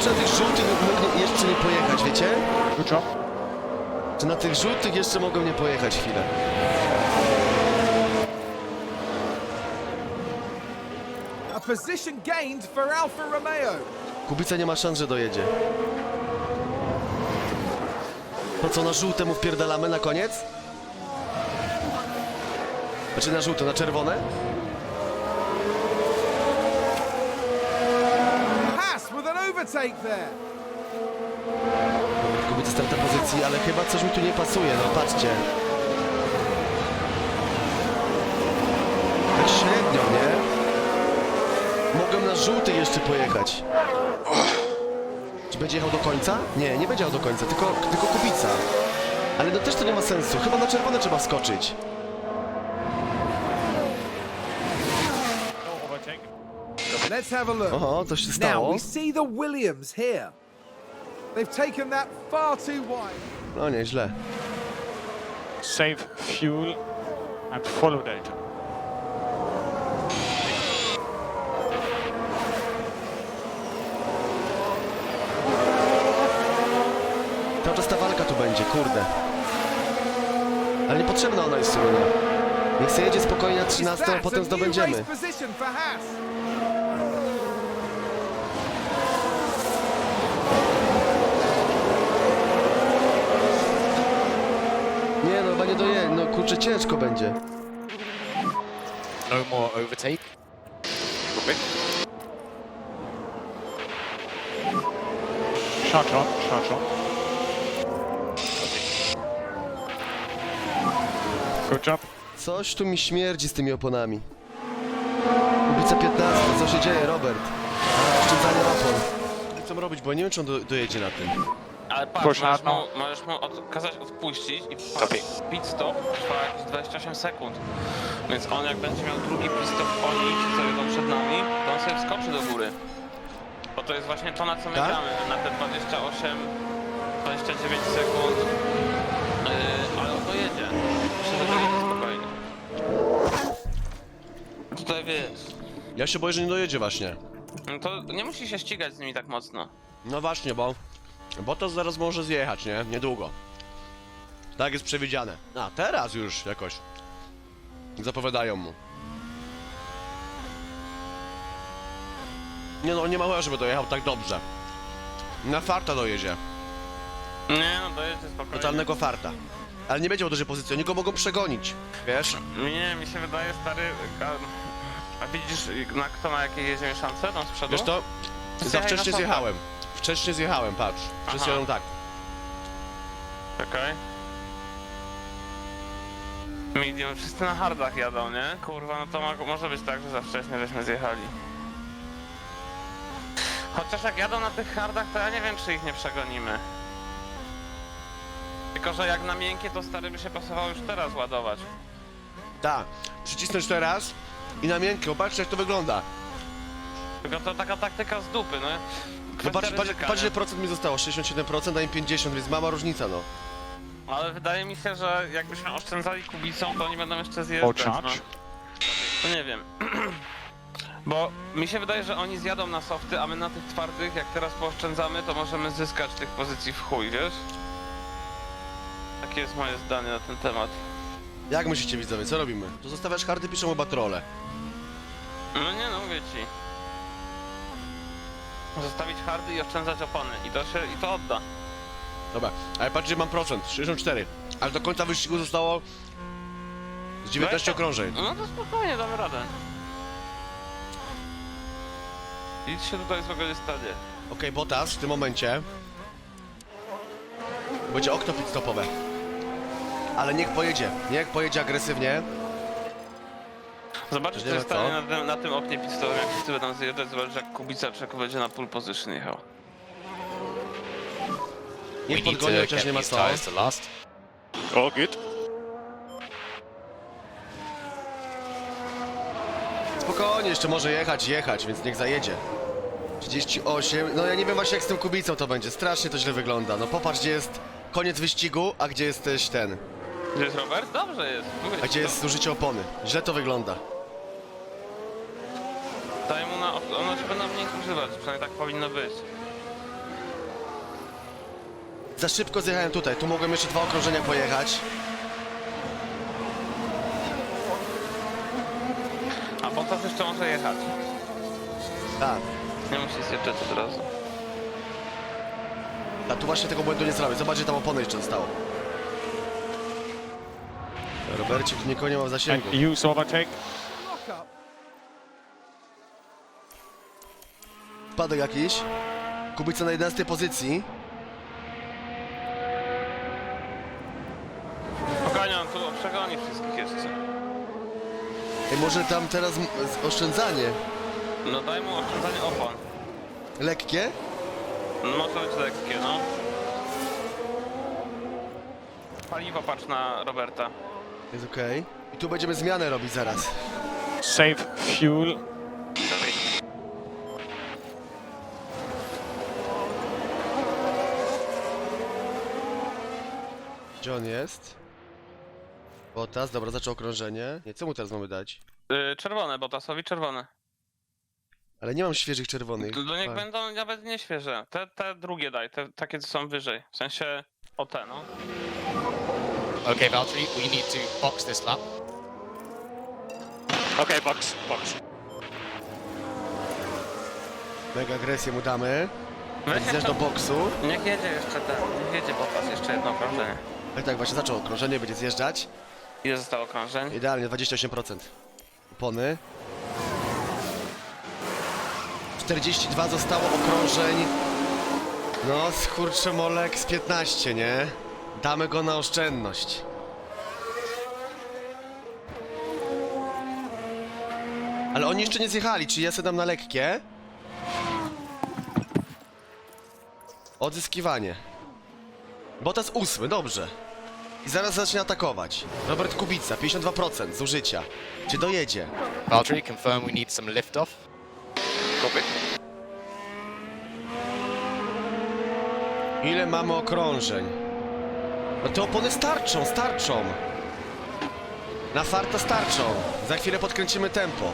czy na tych żółtych mógł nie- jeszcze nie pojechać, wiecie? Good job. Czy na tych żółtych jeszcze mogą nie pojechać chwilę? A position gained for Alfa Romeo. Kubica nie ma szans, że dojedzie. To co, na żółte mu wpierdalamy na koniec? Znaczy na żółte, na czerwone? Haas with an overtake there. Kubica strata pozycji, ale chyba coś mi tu nie pasuje, no patrzcie. Tak średnio, nie? Mogłem na żółty jeszcze pojechać. Czy będzie jechał do końca? Nie, nie będzie jechał do końca, tylko, tylko Kubica. Ale no też to nie ma sensu, chyba na czerwone trzeba skoczyć. Let's have a look. Oho, coś się Now stało. we see the Williams here. They've taken that far too wide. No nieźle. Save fuel and follow data. Cały czas ta walka tu będzie, kurde. Ale niepotrzebna ona jest w sumie. Niech jedzie spokojnie na 13, a That's potem a new zdobędziemy. race position for Haas. Nie no, chyba nie doje, no kurczę ciężko będzie. No more overtake. Good Shut on, shut on. Good job. Coś tu mi śmierdzi z tymi oponami. Kubica 15, co się dzieje, Robert? A, oszczędzanie opon. Co mam robić, bo nie wiem, czy on do, dojedzie na tym. Ale patrz, możesz no. mu, możesz mu od, kazać odpuścić i patrz, pit stop trwa jakieś 28 sekund. Więc on jak będzie miał drugi pit stop oni, ci co jedą przed nami, to on sobie wskoczy do góry. Bo to jest właśnie to, na co my Tak? gramy, na te 28, 29 sekund. Yy, ale on dojedzie. Myślę, że dojedzie spokojnie. Tutaj wiesz, Ja się boję, że nie dojedzie właśnie. no to nie musi się ścigać z nimi tak mocno. No właśnie, bo... Bo to zaraz może zjechać, nie? Niedługo. Tak jest przewidziane. A, teraz już jakoś. Zapowiadają mu. Nie no, nie ma chyba, żeby dojechał tak dobrze. Na farta dojedzie. Nie no, dojedzie spokojnie. Totalnego farta. Ale nie będzie miał dużej pozycji, oni go mogą przegonić. Wiesz? Nie, mi się wydaje, stary. A, a widzisz, na kto ma jakie jedzie mieszance tam z przodu? Wiesz to? Za wcześnie zjechałem. Wcześnie zjechałem, patrz. Wszyscy Aha. jadą tak. Czekaj. Medium, wszyscy na hardach jadą, nie? Kurwa, no to mo- może być tak, że za wcześnie żeśmy zjechali. Chociaż jak jadą na tych hardach, to ja nie wiem, czy ich nie przegonimy. Tylko, że jak na miękkie, to stary by się pasowało już teraz ładować. Tak. Przycisnąć teraz i na miękkie, popatrzcie jak to wygląda. Tylko to taka taktyka z dupy, no. No patrz, patrz, ryzyka, patrz nie? ile procent mi zostało, 67%, a im 50, więc mała różnica, no. Ale wydaje mi się, że jakbyśmy oszczędzali kubicą, to oni będą jeszcze zjeżdżać. No. charge. To nie wiem. Bo mi się wydaje, że oni zjadą na softy, a my na tych twardych, jak teraz pooszczędzamy, to możemy zyskać tych pozycji w chuj, wiesz? Takie jest moje zdanie na ten temat. Jak myślicie widzowie, co robimy? To zostawiasz karty, piszą oba trole. No nie no, mówię ci. Zostawić hardy i oszczędzać opony. I to się, i to odda. Dobra, ale patrzcie, mam procent, 64. Ale do końca wyścigu zostało z 19 okrążeń. No to spokojnie, damy radę. Idź się tutaj złagodzić stadzie. Okej, Bottas w tym momencie będzie okno pitstopowe. Ale niech pojedzie, niech pojedzie agresywnie. Zobaczysz, co się stanie co? na tym, na tym oknie pistolem, jak wszyscy będą zjeżdżać, zobaczysz, jak Kubica Czeko będzie na pole position jechał. Niech podgoni, chociaż nie ma co. All good. Spokojnie, jeszcze może jechać, jechać, więc niech zajedzie. 38, no ja nie wiem właśnie jak z tym Kubicą to będzie, strasznie to źle wygląda. No popatrz, gdzie jest koniec wyścigu, a gdzie jesteś ten, Gdzie jest Robert? Dobrze jest. Mówię a gdzie jest zużycie opony. Źle to wygląda. Będą mniej zużywać, przynajmniej tak powinno być. Za szybko zjechałem tutaj, tu mogłem jeszcze dwa okrążenia pojechać. A Bottas jeszcze może jechać. Tak. Nie musi zjeżdżać od razu. A tu właśnie tego błędu nie zrobię. Zobaczcie, tam opony jeszcze zostało. Robercie, tu nikogo nie ma w zasięgu. And use overtake. Spadek jakiś. Kubica na 11 pozycji. Spokojnie, on tu przegoni wszystkich jeszcze. Ej, może tam teraz m- z- oszczędzanie. No daj mu oszczędzanie opon. Lekkie? No może być lekkie, no. Paliwo patrz na Roberta. Jest okej. I tu będziemy zmianę robić zaraz. Save fuel. Gdzie on jest? Botas, dobra, zaczął okrążenie. Nie, co mu teraz mamy dać? Yy, czerwone, Bottasowi czerwone. Ale nie mam świeżych czerwonych. To, to niech Tak. będą nawet nie świeże. Te, te drugie daj, te takie co są wyżej. W sensie o te, no. Okay, Valtteri, we need to box this lap. Okay, box, box. Mega agresję mu damy. Weź jeszcze, do boksu. niech jedzie jeszcze ten, niech jedzie Bottas jeszcze jedno okrążenie. Tak, tak, właśnie zaczął okrążenie, będzie zjeżdżać. Ile zostało okrążeń? Idealnie, 28%. Opony. 42 zostało okrążeń. No, skurczę molek z 15, nie? Damy go na oszczędność. Ale oni jeszcze nie zjechali, czy ja sobie dam na lekkie? Odzyskiwanie. Botas ósmy, dobrze. I zaraz zacznie atakować. Robert Kubica, 52% zużycia. Czy dojedzie? Valtteri, confirm we need some lift off. Copy. Ile mamy okrążeń? No te opony starczą, starczą. Na farta starczą. Za chwilę podkręcimy tempo.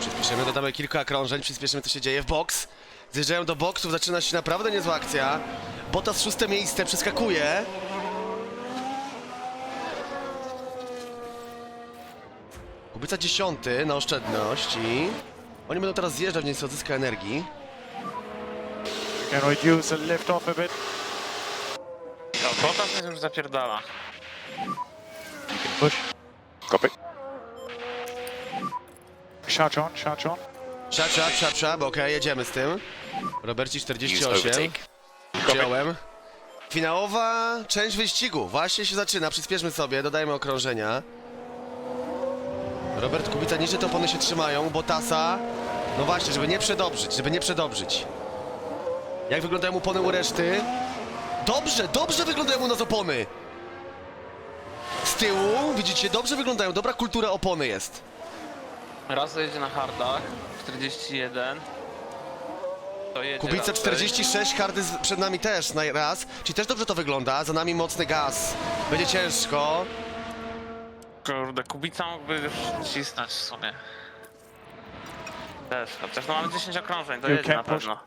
Przyspieszymy, dodamy kilka okrążeń, przyspieszymy co się dzieje w box. Zjeżdżają do boksów, zaczyna się naprawdę niezła akcja. Bottas szóste miejsce, przeskakuje. Kubica dziesiąty na oszczędność i... Oni będą teraz zjeżdżać, więc odzyska energii. Can reduce the lift off a bit. Mnie już zapierdala. Push. Copy. Charge on, charge on. Szap, szap, szap, szap, okej, jedziemy z tym. Roberci Use 48. Przyjąłem. Finałowa część wyścigu. Właśnie się zaczyna. Przyspieszmy sobie, dodajmy okrążenia. Robert Kubica niżej te opony się trzymają. Botasa. No właśnie, żeby nie przedobrzyć, żeby nie przedobrzyć. Jak wyglądają opony u reszty? Dobrze, dobrze wyglądają u nas opony. Z tyłu, widzicie, dobrze wyglądają. Dobra kultura opony jest. Raz jedzie na hardach, 41. To jedzie Kubica raczej. 46, hardy z- przed nami też na raz. Czyli też dobrze to wygląda. Za nami mocny gaz. Będzie ciężko. Kurde, Kubica mógłby już cisnąć w sumie. Też, chociaż no mamy 10 okrążeń, to You jedzie can na push. pewno.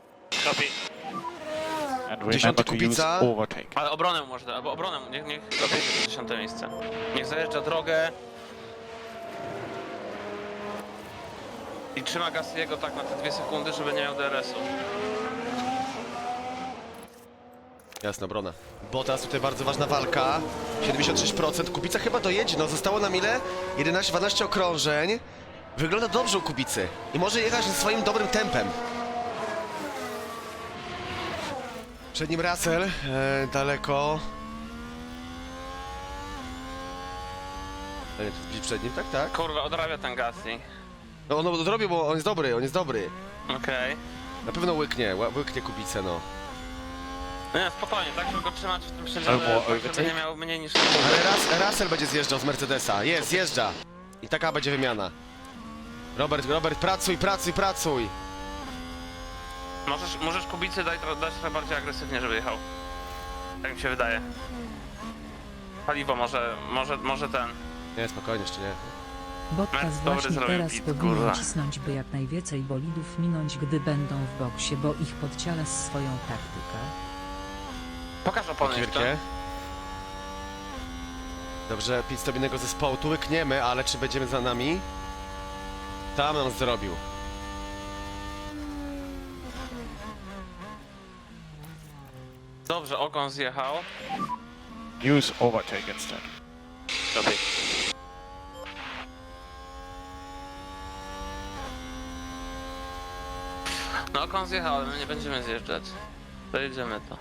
And Dziesiąty remember to Kubica. use overtake. Ale obronę można, albo obronę, niech, niech dojedzie do 10 miejsce. Niech zajeżdża drogę. I trzyma Gassiego tak na te dwie sekundy, żeby nie miał DRS-u. Jasna obrona. Botas tutaj bardzo ważna walka. 76%. Kubica chyba dojedzie. No zostało nam ile? 11-12 okrążeń. Wygląda dobrze u Kubicy. I może jechać ze swoim dobrym tempem. Przed nim Russell. E, daleko. E, nie, to jest przed nim, tak, tak. Kurwa, odrabia ten Gassi. No on odrobił, bo on jest dobry, on jest dobry. Okej. Na pewno łyknie, ła- łyknie Kubicę, no. No nie, spokojnie, tak żeby go trzymać w tym przedziale, Albo tak, żeby nie miał mniej niż... Ale Ras, Russell będzie zjeżdżał z Mercedesa. Jest, zjeżdża. I taka będzie wymiana. Robert, Robert, pracuj, pracuj, pracuj. Możesz, możesz Kubicy dać, dać trochę bardziej agresywnie, żeby jechał. Tak mi się wydaje. Paliwo może, może, może ten. Nie, spokojnie, jeszcze nie. Bottas dobry właśnie teraz powinien cisnąć, by jak najwięcej bolidów minąć, gdy będą w boksie, bo ich podciala swoją taktykę. Pokaż opony jeszcze. Dobrze, pit stop innego zespołu. Tu łykniemy, ale czy będziemy za nami? Tam nam zrobił. Dobrze, ogon zjechał. Use overtake instead. Copy. No okon zjechał, ale my nie będziemy zjeżdżać. Dojedziemy to.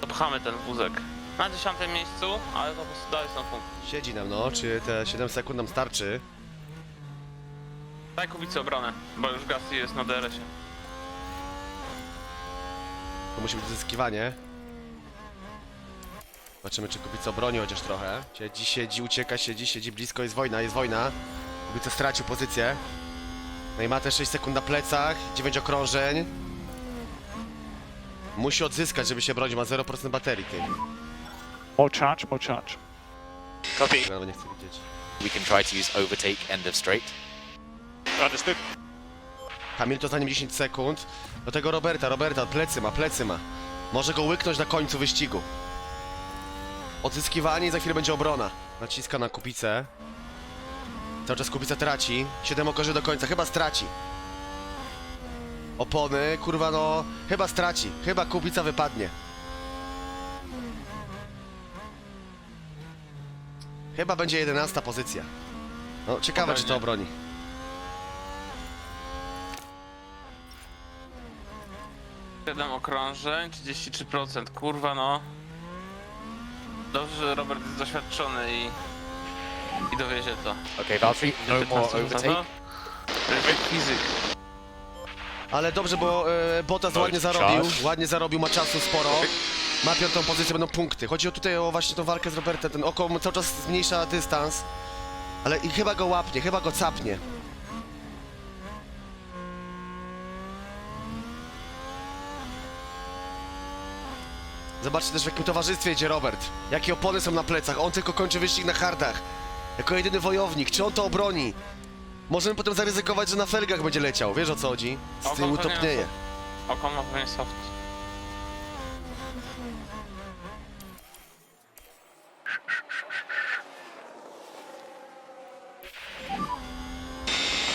Dopchamy ten wózek. Na dziesiątym miejscu, ale po prostu dalej są punkty. Siedzi nam, no. Czy te 7 sekund nam starczy? Daj kubicy obronę, bo już Gasly jest na DRS-ie. To musi być zyskiwanie. Zobaczymy, czy Kubica obroni chociaż trochę. Siedzi, siedzi, ucieka, siedzi, siedzi blisko, jest wojna, jest wojna. Kubica stracił pozycję. No i ma te 6 sekund na plecach, 9 okrążeń. Musi odzyskać, żeby się bronić, ma 0% baterii, ty. More charge, more charge. Copy. Nawet nie chcę widzieć. We can try to use overtake end of straight. Understood. Hamilton za nim 10 sekund. Do tego Roberta, Roberta, plecy ma, plecy ma. Może go łyknąć na końcu wyścigu. Odzyskiwanie i za chwilę będzie obrona. Naciska na kupicę. Cały czas kupica traci. 7 okrążeń do końca, chyba straci. Opony, kurwa no, chyba straci. Chyba kupica wypadnie. Chyba będzie 11 pozycja. No, ciekawe czy to obroni. Siedem okrążeń, 33%, kurwa no. Dobrze, że Robert jest doświadczony i... i dowiezie to. Okay, Valtteri, no more 15 overtake. Fizyk. Ale dobrze, bo e, Bottas No, ładnie charge. zarobił, ładnie zarobił, ma czasu sporo. Ma piątą pozycję, będą punkty. Chodzi o tutaj o właśnie tą walkę z Robertem, ten oko cały czas zmniejsza dystans. Ale i chyba go łapnie, chyba go capnie. Zobaczcie też w jakim towarzystwie jedzie Robert. Jakie opony są na plecach, on tylko kończy wyścig na hardach. Jako jedyny wojownik, czy on to obroni? Możemy potem zaryzykować, że na felgach będzie leciał, wiesz o co chodzi? Z tyłu topnieje. Okon ma pewnie soft.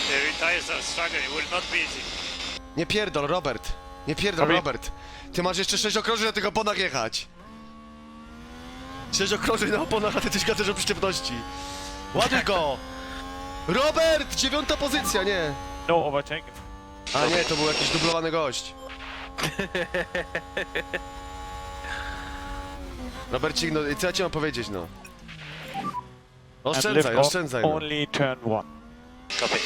The retires are struggling. It will not be easy. Nie pierdol, Robert. Nie pierdol, Robi- Robert. Ty masz jeszcze 6 okrążeń na tych oponach jechać. 6 okrążeń na oponach, a ty coś gadasz o przyczepności. Ładuj go! Robert! Dziewiąta pozycja, nie. No overtake. A nie, to był jakiś dublowany gość. Robercik, no i co ja ci mam powiedzieć, no? And lift Oszczędzaj, off oszczędzaj, no. only turn one. Copy.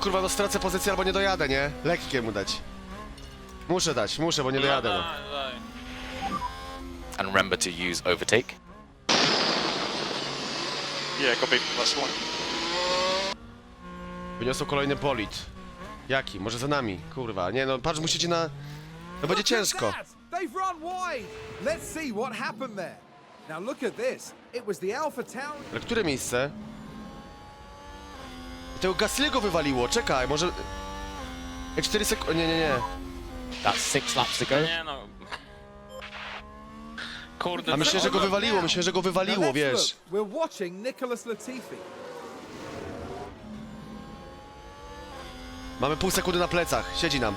Kurwa, no stracę pozycję albo nie dojadę, nie? Lekkie mu dać. Muszę dać, muszę, bo nie dojadę, no. daj, daj. And remember to use overtake. Yeah, copy. Last one. Wyniosą kolejny bolid. Jaki? Może za nami? Kurwa, nie no, patrz, musicie na... No będzie ciężko. They've run wide. Let's see what happened there. Now look at this. It was the Alpha Town. Ale które miejsce? Tego Gasly'ego wywaliło, czekaj, może... E, 4 sekundy... Nie, nie, nie. That's six laps to go. Nie no. Kurde, A myślę, że go wywaliło, myślę, że go wywaliło, wiesz. look. We're watching Nicholas Latifi. Mamy pół sekundy na plecach, siedzi nam.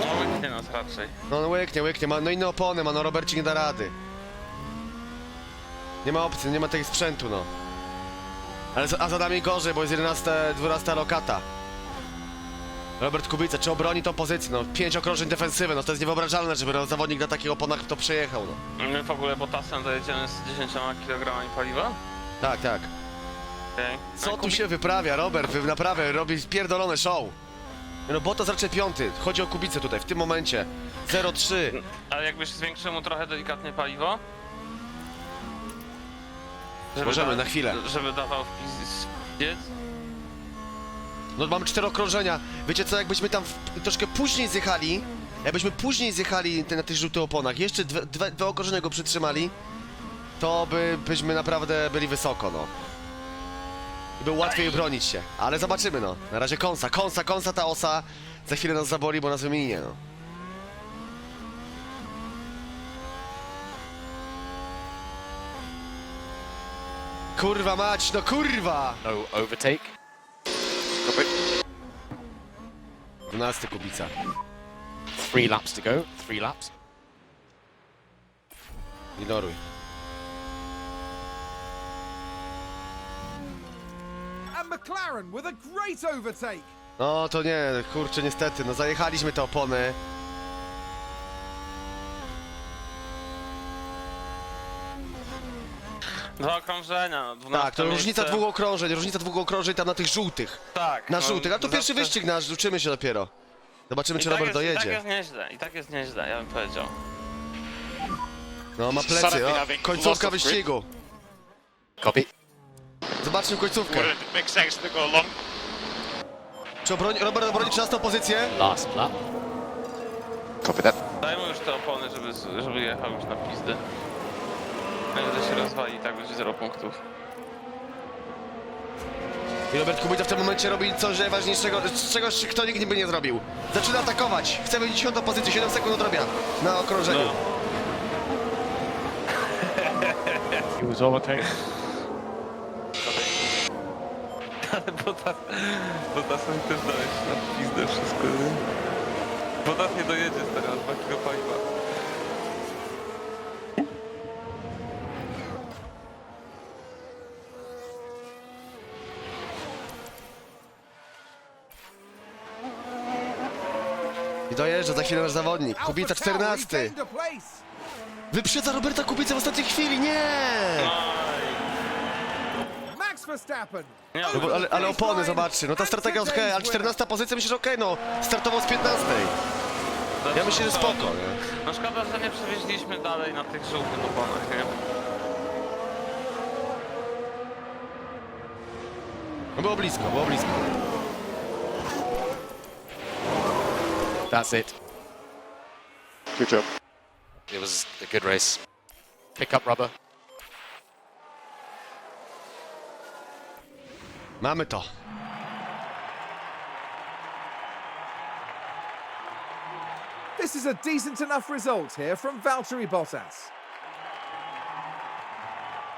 No łyknie nas raczej. No, no łyknie, łyknie, ma no inne opony, ma, no Robercik nie da rady. Nie ma opcji, nie ma tego sprzętu, no. Ale za, a za nami gorzej, bo jest 11, 12 lokata. Robert Kubica, czy obroni tą pozycję, no. Pięć okrążeń defensywy, no to jest niewyobrażalne, żeby zawodnik na takich oponach to przejechał, no. My w ogóle botasem dojedziemy z 10 kg paliwa? Tak, tak. Okej. Co tu się wyprawia, Robert? Wy naprawdę robi spierdolone show. No Bottas raczej piąty. Chodzi o Kubicę tutaj, w tym momencie. 0-3. Ale jakbyś zwiększył mu trochę delikatnie paliwo? Możemy, da- na chwilę. Żeby dawał wpis? No mamy cztery okrążenia. Wiecie co, jakbyśmy tam w, troszkę później zjechali, jakbyśmy później zjechali te, na tych żółtych oponach, jeszcze dwa, dwa okrążenia go przytrzymali, to by, byśmy naprawdę byli wysoko, no. I było łatwiej bronić się. Ale zobaczymy, no. Na razie konsa, konsa, konsa ta osa. Za chwilę nas zaboli, bo nas wyminie, no. Kurwa mać, no kurwa! No overtake. Copy. 12 Kubica. Three laps to go. Three laps. Ignoruj. And McLaren with a great overtake. No to nie, kurczę, niestety, no zajechaliśmy te opony. Dwa okrążenia, no, 12 Tak, to różnica miejsce. dwóch okrążeń, różnica dwóch okrążeń tam na tych żółtych. Tak. Na no, żółtych, a to pierwszy zawsze- wyścig nasz, uczymy się dopiero. Zobaczymy, I czy tak Robert jest, I tak dojedzie. jest nieźle, i tak jest nieźle, ja bym powiedział. No, ma plecy, having końcówka lots of grip. wyścigu. Copy. Zobaczmy końcówkę. Well, it makes sense to go long. Czy obroni, Robert obroni 13 pozycję? Last lap. Copy that. Daj mu już te opony, żeby, żeby jechał już na pizdy. Najwyżej się rozwali i tak będzie 0 punktów. I Robert Kubica w tym momencie robi coś najważniejszego, z czegoś kto nigdy by nie zrobił. Zaczyna atakować. Chce mieć 10 pozycję, 7 sekund odrobia na okrążeniu. No. He was overtaken. Ale Botas, też dałeś na pizdę wszystko, nie? Botas nie dojedzie teraz, 2 kilo paliwa. I dojeżdża za chwilę nasz zawodnik. Kubica Tauri 14. gained a place. Wyprzedza Roberta Kubicę w ostatniej chwili, nie! No bo, ale, ale opony, zobaczcie, no ta strategia jest okej, ale 14 pozycja myślę, że okej, no. Startował z 15. Ja myślę, że spoko, nie? No szkoda, że nie przewieźliśmy dalej na tych żółtych oponach, nie? No było blisko, było blisko. That's it. Good job. It was a good race. Pick up rubber. Mamato. This is a decent enough result here from Valtteri Bottas.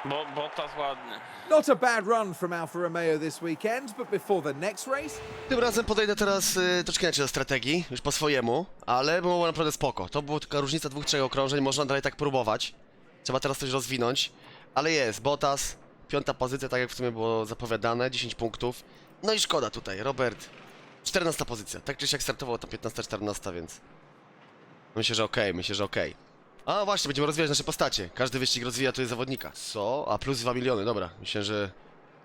Bo Botas ładny. Not a bad run from Alfa Romeo this weekend, but before the next race, Tym razem podejdę teraz y, troszkę inaczej do strategii, już po swojemu, ale było naprawdę spoko. To była taka różnica dwóch, trzech okrążeń, można dalej tak próbować. Trzeba teraz coś rozwinąć, ale jest, Bottas, piąta pozycja, tak jak w sumie było zapowiadane, 10 punktów. No i szkoda tutaj, Robert, 14 pozycja, tak czy siak startował tam 15-14, więc myślę, że okej, myślę, że okej. A właśnie, będziemy rozwijać nasze postacie, każdy wyścig rozwija tutaj zawodnika. Co? A plus 2 miliony, dobra, myślę, że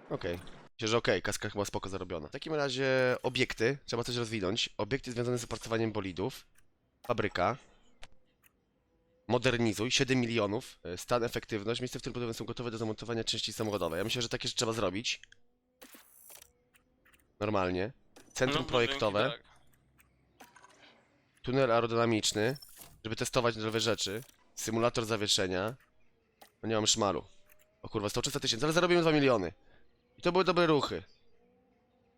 okej. Myślę, że okej, kaska chyba spoko zarobiona. W takim razie obiekty, trzeba coś rozwinąć. Obiekty związane z opracowaniem bolidów. Fabryka. Modernizuj, 7 milionów. E, Stan, efektywność. Miejsce, w którym budowle są gotowe do zamontowania części samochodowej. Ja myślę, że takie rzeczy trzeba zrobić. Normalnie. Centrum No, projektowe. tak. Tunel aerodynamiczny, żeby testować nowe rzeczy. Symulator zawieszenia. No nie mam szmalu. O kurwa, 130 tysięcy, ale zarobimy 2 miliony. I to były dobre ruchy.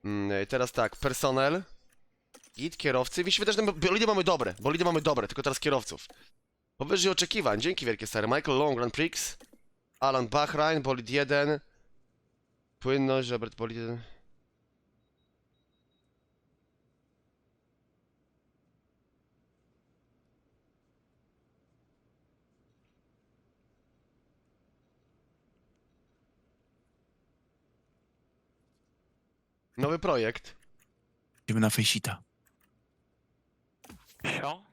Mm, i teraz tak, personel. Git, kierowcy. Mi się wydaje, że bolidy mamy dobre. Bolidy mamy dobre, tylko teraz kierowców. Powyżej oczekiwań. Dzięki wielkie stary. Michael Long Grand Prix. Alan Bachrain, bolid 1. Płynność, Robert bolid 1. Nowy projekt. Idziemy na Fejsita. Sio?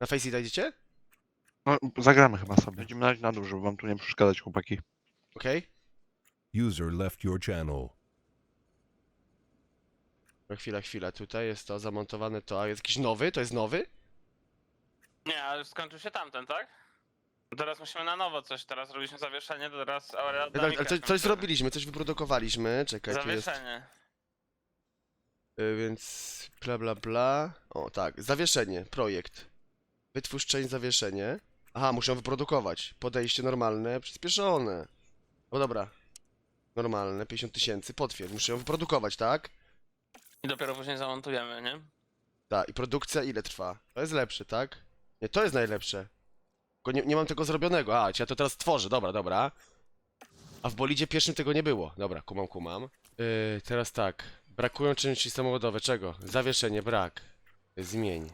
Na Faceit idziecie? No, zagramy chyba sobie. Będziemy na, na dół, żeby wam tu nie przeszkadzać, chłopaki. Okej. User left your channel. No chwila, chwila. Tutaj jest to zamontowane to. A jest jakiś nowy? To jest nowy? Nie, ale skończył się tamten, tak? Teraz musimy na nowo coś, teraz robiliśmy zawieszenie, to teraz Tak, aerodynamika. ale coś, coś zrobiliśmy, coś wyprodukowaliśmy. Czekaj, tu jest. Zawieszenie. Y, więc bla bla bla. O tak, zawieszenie, projekt. Wytwórz część zawieszenie. Aha, muszę wyprodukować. Podejście normalne, przyspieszone. No dobra. Normalne, 50 tysięcy, potwierdź. Muszę ją wyprodukować, tak? I dopiero później zamontujemy, nie? Tak, i produkcja ile trwa? To jest lepsze, tak? Nie, to jest najlepsze. Tylko nie, nie mam tego zrobionego. A, czy ja to teraz tworzę, dobra, dobra. A w bolidzie pierwszym tego nie było. Dobra, kumam, kumam. Yy, teraz tak. Brakują czynności samochodowe. Czego? Zawieszenie, brak. Zmień.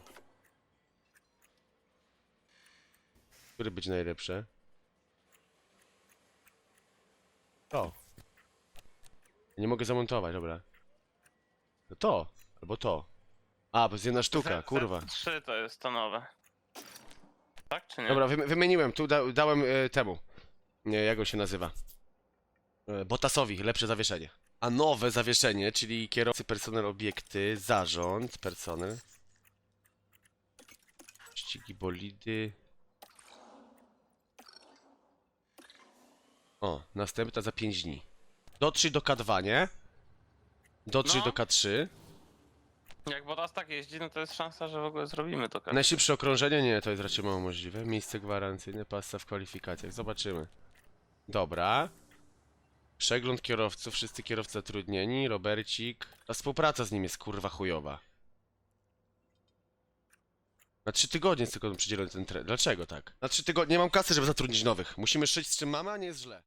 Który być najlepsze? To. Nie mogę zamontować, dobra. No to, albo to. A, bo jest jedna sztuka, kurwa. 3 to jest to nowe. Tak czy nie? Dobra, wymi- wymieniłem, tu da dałem e, temu. Nie, jak on się nazywa? E, Botasowi, lepsze zawieszenie. A nowe zawieszenie, czyli kierowcy, personel, obiekty, zarząd, personel. Ścigi bolidy. O, następna za 5 dni. Dotrzyj do K2, nie? Dotrzyj No. do K3. Jak Botas tak jeździ, no to jest szansa, że w ogóle zrobimy to. Najszybsze okrążenie? Nie, to jest raczej mało możliwe. Miejsce gwarancyjne, pasa w kwalifikacjach. Zobaczymy. Dobra. Przegląd kierowców, wszyscy kierowcy zatrudnieni, Robercik. A współpraca z nim jest kurwa chujowa. Na trzy tygodnie jest tylko przydzielony ten tren. Dlaczego tak? Na trzy tygodnie nie mam kasy, żeby zatrudnić nowych. Musimy szyć z czym mamy, a nie jest źle.